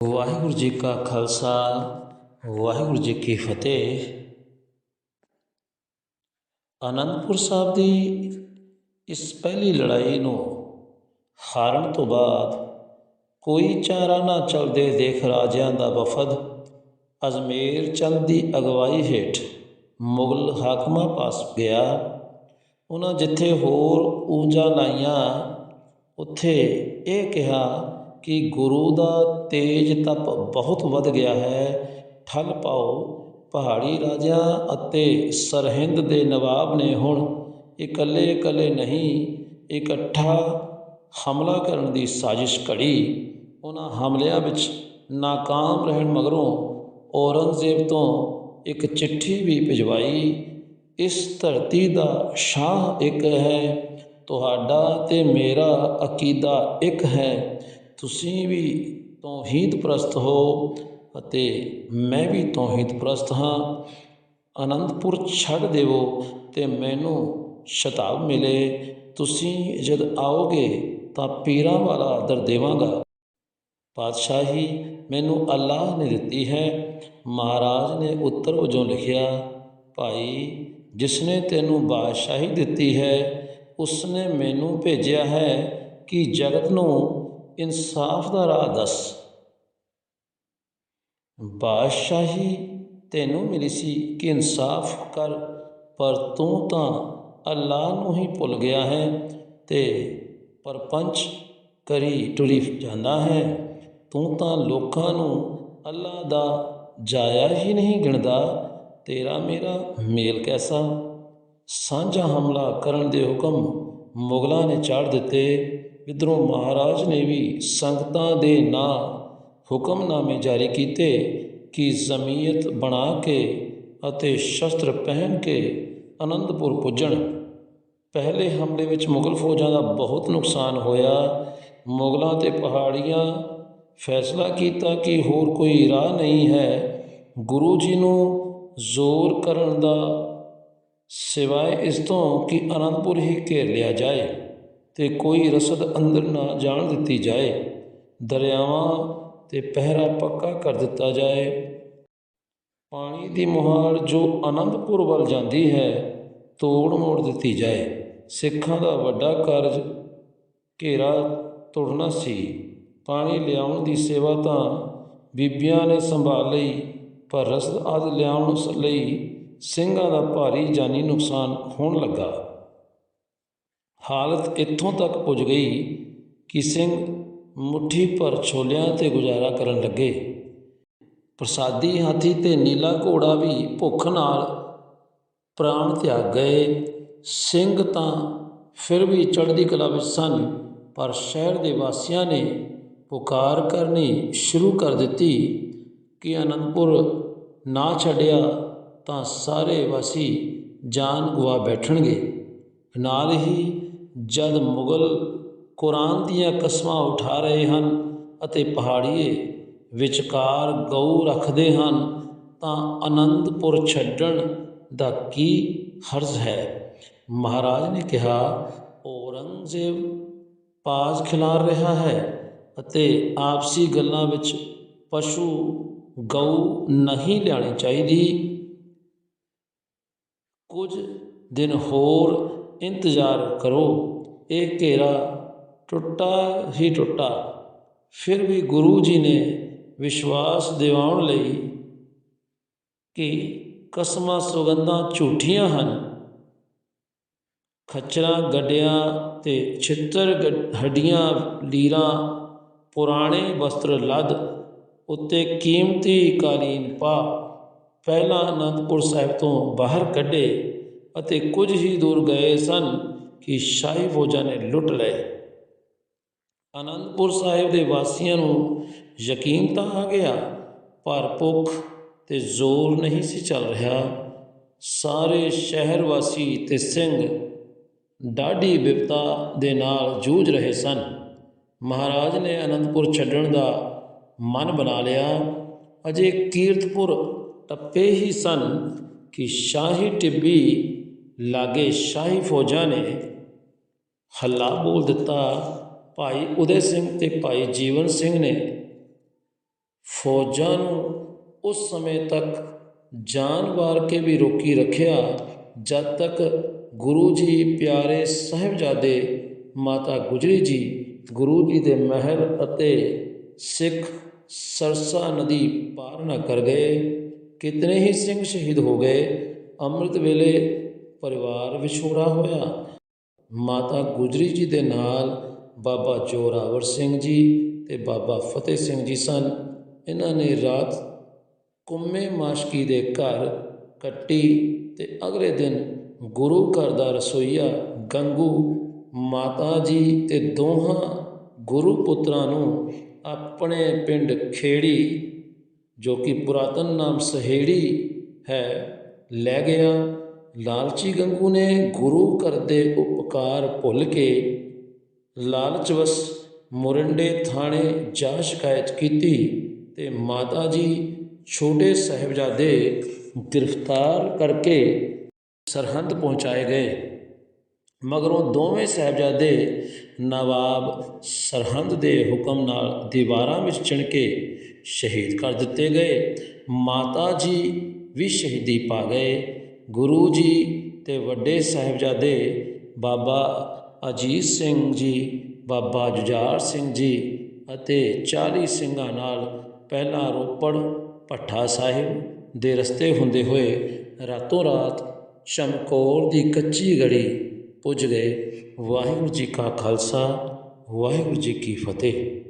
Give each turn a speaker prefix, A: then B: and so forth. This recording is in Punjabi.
A: ਵਾਹਿਗੁਰੂ ਜੀ ਕਾ ਖਾਲਸਾ, ਵਾਹਿਗੁਰੂ ਜੀ ਕੀ ਫਤਿਹ। ਅਨੰਦਪੁਰ ਸਾਹਿਬ ਦੀ ਇਸ ਪਹਿਲੀ ਲੜਾਈ ਨੂੰ ਹਾਰਨ ਤੋਂ ਬਾਅਦ ਕੋਈ ਚਾਰਾ ਨਾ ਚਲਦੇ ਦੇਖ ਰਾਜਿਆਂ ਦਾ ਵਫਦ, ਅਜਮੇਰ ਚੰਦ ਦੀ ਅਗਵਾਈ ਹੇਠ ਮੁਗਲ ਹਾਕਮਾਂ ਪਾਸ ਗਿਆ। ਉਹਨਾਂ ਜਿੱਥੇ ਹੋਰ ਊਂਜਾਂ ਲਾਈਆਂ, ਉੱਥੇ ਇਹ ਕਿਹਾ ਕਿ ਗੁਰੂ ਦਾ ਤੇਜ ਤਪ ਬਹੁਤ ਵੱਧ ਗਿਆ ਹੈ। ਠੱਲ ਪਾਓ ਪਹਾੜੀ ਰਾਜਿਆਂ ਅਤੇ ਸਰਹਿੰਦ ਦੇ ਨਵਾਬ ਨੇ ਹੁਣ ਇਕੱਲੇ ਇਕੱਲੇ ਨਹੀਂ, ਇਕੱਠਾ ਹਮਲਾ ਕਰਨ ਦੀ ਸਾਜ਼ਿਸ਼ ਘੜੀ। ਉਹਨਾਂ ਹਮਲਿਆਂ ਵਿੱਚ ਨਾਕਾਮ ਰਹਿਣ ਮਗਰੋਂ ਔਰੰਗਜ਼ੇਬ ਤੋਂ ਇੱਕ ਚਿੱਠੀ ਵੀ ਭਿਜਵਾਈ। ਇਸ ਧਰਤੀ ਦਾ ਸ਼ਾਹ ਇੱਕ ਹੈ, ਤੁਹਾਡਾ ਤੇ ਮੇਰਾ ਅਕੀਦਾ ਇੱਕ ਹੈ। ਤੁਸੀਂ ਵੀ ਤੌਹੀਦ ਪ੍ਰਸਤ ਹੋ ਅਤੇ ਮੈਂ ਵੀ ਤੌਹੀਦ ਪ੍ਰਸਤ ਹਾਂ। ਅਨੰਦਪੁਰ ਛੱਡ ਦੇਵੋ ਤੇ ਮੈਨੂੰ ਸ਼ਤਾਬ ਮਿਲੇ। ਤੁਸੀਂ ਜਦ ਆਓਗੇ ਤਾਂ ਪੀਰਾਂ ਵਾਲਾ ਆਦਰ ਦੇਵਾਂਗਾ। ਪਾਤਸ਼ਾਹੀ, ਮੈਨੂੰ ਅੱਲਾਹ ਨੇ ਦਿੱਤੀ ਹੈ। ਮਹਾਰਾਜ ਨੇ ਉੱਤਰ ਵਜੋਂ ਲਿਖਿਆ, ਭਾਈ, ਜਿਸਨੇ ਤੈਨੂੰ ਬਾਦਸ਼ਾਹੀ ਦਿੱਤੀ ਹੈ, ਉਸਨੇ ਮੈਨੂੰ ਭੇਜਿਆ ਹੈ ਕਿ ਜਗਤ ਨੂੰ ਇਨਸਾਫ ਦਾ ਰਾਹ ਦੱਸ। ਬਾਦਸ਼ਾਹੀ ਤੈਨੂੰ ਮਿਲੀ ਸੀ ਕਿ ਇਨਸਾਫ ਕਰ, ਪਰ ਤੂੰ ਤਾਂ ਅੱਲਾਹ ਨੂੰ ਹੀ ਭੁੱਲ ਗਿਆ ਹੈ ਤੇ ਪਰਪੰਚ ਕਰੀ ਟੁਰੀ ਜਾਂਦਾ ਹੈ। ਤੂੰ ਤਾਂ ਲੋਕਾਂ ਨੂੰ ਅੱਲਾਹ ਦਾ ਜਾਇਆ ਹੀ ਨਹੀਂ ਗਿਣਦਾ, ਤੇਰਾ ਮੇਰਾ ਮੇਲ ਕੈਸਾ? ਸਾਂਝਾ ਹਮਲਾ ਕਰਨ ਦੇ ਹੁਕਮ ਮੁਗਲਾਂ ਨੇ ਚਾੜ ਦਿੱਤੇ। ਵਿਦਰੋਂ ਮਹਾਰਾਜ ਨੇ ਵੀ ਸੰਗਤਾਂ ਦੇ ਨਾਂ ਹੁਕਮਨਾਮੇ ਜਾਰੀ ਕੀਤੇ ਕਿ ਜ਼ਮੀਅਤ ਬਣਾ ਕੇ ਅਤੇ ਸ਼ਸਤਰ ਪਹਿਨ ਕੇ ਅਨੰਦਪੁਰ ਪੁੱਜਣ। ਪਹਿਲੇ ਹਮਲੇ ਵਿੱਚ ਮੁਗਲ ਫੌਜਾਂ ਦਾ ਬਹੁਤ ਨੁਕਸਾਨ ਹੋਇਆ। ਮੁਗਲਾਂ ਤੇ ਪਹਾੜੀਆਂ ਫੈਸਲਾ ਕੀਤਾ ਕਿ ਹੋਰ ਕੋਈ ਰਾਹ ਨਹੀਂ ਹੈ। ਗੁਰੂ ਜੀ ਨੂੰ ਜ਼ੋਰ ਕਰਨ ਦਾ ਸਿਵਾਏ ਇਸ ਤੋਂ ਕਿ ਅਨੰਦਪੁਰ ਹੀ ਘੇਰ ਲਿਆ ਜਾਏ। ਤੇ ਕੋਈ ਰਸਦ ਅੰਦਰ ਨਾ ਜਾਣ ਦਿੱਤੀ ਜਾਏ, ਦਰਿਆਵਾਂ ਤੇ ਪਹਿਰਾ ਪੱਕਾ ਕਰ ਦਿੱਤਾ ਜਾਏ। ਪਾਣੀ ਦੀ ਮੁਹਾਰ ਜੋ ਅਨੰਦਪੁਰ ਵੱਲ ਜਾਂਦੀ ਹੈ, ਤੋੜ ਮੋੜ ਦਿੱਤੀ ਜਾਏ। ਸਿੱਖਾਂ ਦਾ ਵੱਡਾ ਕਾਰਜ ਘੇਰਾ ਤੋੜਨਾ ਸੀ। ਪਾਣੀ ਲਿਆਉਣ ਦੀ ਸੇਵਾ ਤਾਂ ਬੀਬੀਆਂ ਨੇ ਸੰਭਾਲ ਲਈ, ਪਰ ਰਸਦ ਆਦਿ ਲਿਆਉਣ ਲਈ ਸਿੰਘਾਂ ਦਾ ਭਾਰੀ ਜਾਨੀ ਨੁਕਸਾਨ ਹੋਣ ਲੱਗਾ। ਹਾਲਤ ਇੱਥੋਂ ਤੱਕ ਪੁੱਜ ਗਈ ਕਿ ਸਿੰਘ ਮੁੱਠੀ ਭਰ ਛੋਲਿਆਂ ਤੇ ਗੁਜ਼ਾਰਾ ਕਰਨ ਲੱਗੇ। ਪ੍ਰਸਾਦੀ ਹਾਥੀ ਤੇ ਨੀਲਾ ਘੋੜਾ ਵੀ ਭੁੱਖ ਨਾਲ ਪ੍ਰਾਣ ਤਿਆਗ ਗਏ। ਸਿੰਘ ਤਾਂ ਫਿਰ ਵੀ ਚੜ੍ਹਦੀ ਕਲਾ ਵਿੱਚ ਸਨ, ਪਰ ਸ਼ਹਿਰ ਦੇ ਵਾਸੀਆਂ ਨੇ ਪੁਕਾਰ ਕਰਨੀ ਸ਼ੁਰੂ ਕਰ ਦਿੱਤੀ ਕਿ ਅਨੰਦਪੁਰ ਨਾ ਛੱਡਿਆ ਤਾਂ ਸਾਰੇ ਵਾਸੀ ਜਾਨ ਗਵਾ ਬੈਠਣਗੇ। ਨਾਲ ਹੀ ਜਦ ਮੁਗਲ ਕੁਰਾਨ ਦੀਆਂ ਕਸਮਾਂ ਉਠਾ ਰਹੇ ਹਨ ਅਤੇ ਪਹਾੜੀਏ ਵਿਚਕਾਰ ਗਊ ਰੱਖਦੇ ਹਨ, ਤਾਂ ਅਨੰਦਪੁਰ ਛੱਡਣ ਦਾ ਕੀ ਹਰਜ਼ ਹੈ? ਮਹਾਰਾਜ ਨੇ ਕਿਹਾ, ਔਰੰਗਜ਼ੇਬ ਪਾਜ ਖਿਲਾਰ ਰਿਹਾ ਹੈ ਅਤੇ ਆਪਸੀ ਗੱਲਾਂ ਵਿੱਚ ਪਸ਼ੂ ਗਊ ਨਹੀਂ ਲਿਆਣੀ ਚਾਹੀਦੀ। ਕੁਝ ਦਿਨ ਹੋਰ ਇੰਤਜ਼ਾਰ ਕਰੋ। ਇਹ ਘੇਰਾ ਟੁੱਟਾ ਹੀ ਟੁੱਟਾ। ਫਿਰ ਵੀ ਗੁਰੂ ਜੀ ਨੇ ਵਿਸ਼ਵਾਸ ਦਿਵਾਉਣ ਲਈ ਕਿ ਕਸਮਾਂ ਸੁਗੰਧਾਂ ਝੂਠੀਆਂ ਹਨ। ਖੱਚਰਾਂ, ਗੱਡਿਆਂ ਤੇ ਛਿੱਤਰ ਹੱਡੀਆਂ, ਲੀਰਾਂ, ਪੁਰਾਣੇ ਵਸਤਰ ਲੱਦ, ਉੱਤੇ ਕੀਮਤੀ ਕਾਲੀਨ ਪਾ, ਪਹਿਲਾਂ ਅਨੰਦਪੁਰ ਸਾਹਿਬ ਤੋਂ ਬਾਹਰ ਕੱਢੇ। ਅਤੇ ਕੁਝ ਹੀ ਦੂਰ ਗਏ ਸਨ ਕਿ ਸ਼ਾਹੀ ਫੌਜਾਂ ਨੇ ਲੁੱਟ ਲਏ। ਅਨੰਦਪੁਰ ਸਾਹਿਬ ਦੇ ਵਾਸੀਆਂ ਨੂੰ ਯਕੀਨ ਤਾਂ ਆ ਗਿਆ, ਪਰ ਭੁੱਖ ਤੇ ਜ਼ੋਰ ਨਹੀਂ ਸੀ ਚੱਲ ਰਿਹਾ। ਸਾਰੇ ਸ਼ਹਿਰ ਵਾਸੀ ਤੇ ਸਿੰਘ ਡਾਢੀ ਵਿਪਤਾ ਦੇ ਨਾਲ ਜੂਝ ਰਹੇ ਸਨ। ਮਹਾਰਾਜ ਨੇ ਅਨੰਦਪੁਰ ਛੱਡਣ ਦਾ ਮਨ ਬਣਾ ਲਿਆ। ਅਜੇ ਕੀਰਤਪੁਰ ਟੱਪੇ ਹੀ ਸਨ ਕਿ ਸ਼ਾਹੀ ਟਿੱਬੀ ਲਾਗੇ ਸ਼ਾਹੀ ਫੌਜਾਂ ਨੇ ਹੱਲਾ ਬੋਲ ਦਿੱਤਾ। ਭਾਈ ਉਦੇ ਸਿੰਘ ਤੇ ਭਾਈ ਜੀਵਨ ਸਿੰਘ ਨੇ ਫੌਜਾਂ ਨੂੰ ਉਸ ਸਮੇਂ ਤੱਕ ਜਾਨ ਵਾਰ ਕੇ ਵੀ ਰੋਕੀ ਰੱਖਿਆ, ਜਦ ਤੱਕ ਗੁਰੂ ਜੀ ਪਿਆਰੇ ਸਾਹਿਬਜ਼ਾਦੇ ਮਾਤਾ ਗੁਜਰੀ ਜੀ, ਗੁਰੂ ਜੀ ਦੇ ਮਹਿਲ ਅਤੇ ਸਿੱਖ ਸਰਸਾ ਨਦੀ ਪਾਰ ਨਾ ਕਰ ਗਏ। ਕਿਤਨੇ ਹੀ ਸਿੰਘ ਸ਼ਹੀਦ ਹੋ ਗਏ। ਅੰਮ੍ਰਿਤ ਵੇਲੇ ਪਰਿਵਾਰ ਵਿਛੋੜਾ ਹੋਇਆ। ਮਾਤਾ ਗੁਜਰੀ ਜੀ ਦੇ ਨਾਲ ਬਾਬਾ ਜੋਰਾਵਰ ਸਿੰਘ ਜੀ ਤੇ ਬਾਬਾ ਫਤਿਹ ਸਿੰਘ ਜੀ ਸਨ। ਇਹਨਾਂ ਨੇ ਰਾਤ ਕੁੰਮੇ ਮਾਸ਼ਕੀ ਦੇ ਘਰ ਕੱਟੀ ਤੇ ਅਗਲੇ ਦਿਨ ਗੁਰੂ ਘਰ ਦਾ ਰਸੋਈਆ ਗੰਗੂ, ਮਾਤਾ ਜੀ ਤੇ ਦੋਹਾਂ ਗੁਰੂ ਪੁੱਤਰਾਂ ਨੂੰ ਆਪਣੇ ਪਿੰਡ ਖੇੜੀ, ਜੋ ਕਿ ਪੁਰਾਤਨ ਨਾਮ ਸਹੇੜੀ ਹੈ, ਲੈ ਗਿਆ। ਲਾਲਚੀ ਗੰਗੂ ਨੇ ਗੁਰੂ ਘਰ ਦੇ ਉਪਕਾਰ ਭੁੱਲ ਕੇ ਲਾਲਚਵਸ ਮੁਰੰਡੇ ਥਾਣੇ ਜਾ ਸ਼ਿਕਾਇਤ ਕੀਤੀ ਤੇ ਮਾਤਾ ਜੀ ਛੋਟੇ ਸਾਹਿਬਜ਼ਾਦੇ ਗ੍ਰਿਫਤਾਰ ਕਰਕੇ ਸਰਹੰਦ ਪਹੁੰਚਾਏ ਗਏ। ਮਗਰੋਂ ਦੋਵੇਂ ਸਾਹਿਬਜ਼ਾਦੇ ਨਵਾਬ ਸਰਹੰਦ ਦੇ ਹੁਕਮ ਨਾਲ ਦੀਵਾਰਾਂ ਵਿੱਚ ਚਿਣ ਕੇ ਸ਼ਹੀਦ ਕਰ ਦਿੱਤੇ ਗਏ। ਮਾਤਾ ਜੀ ਵੀ ਸ਼ਹੀਦੀ ਪਾ ਗਏ। ਗੁਰੂ ਜੀ ਤੇ ਵੱਡੇ ਸਾਹਿਬਜ਼ਾਦੇ ਬਾਬਾ ਅਜੀਤ ਸਿੰਘ ਜੀ, ਬਾਬਾ ਜੁਝਾਰ ਸਿੰਘ ਜੀ ਅਤੇ 40 ਸਿੰਘਾਂ ਨਾਲ ਪਹਿਲਾਂ ਰੋਪੜ ਭੱਠਾ ਸਾਹਿਬ ਦੇ ਰਸਤੇ ਹੁੰਦੇ ਹੋਏ ਰਾਤੋਂ ਰਾਤ ਚਮਕੌਰ ਦੀ ਕੱਚੀ ਗੜੀ ਪੁੱਜ ਗਏ। ਵਾਹਿਗੁਰੂ ਜੀ ਕਾ ਖਾਲਸਾ, ਵਾਹਿਗੁਰੂ ਜੀ ਕੀ ਫਤਿਹ।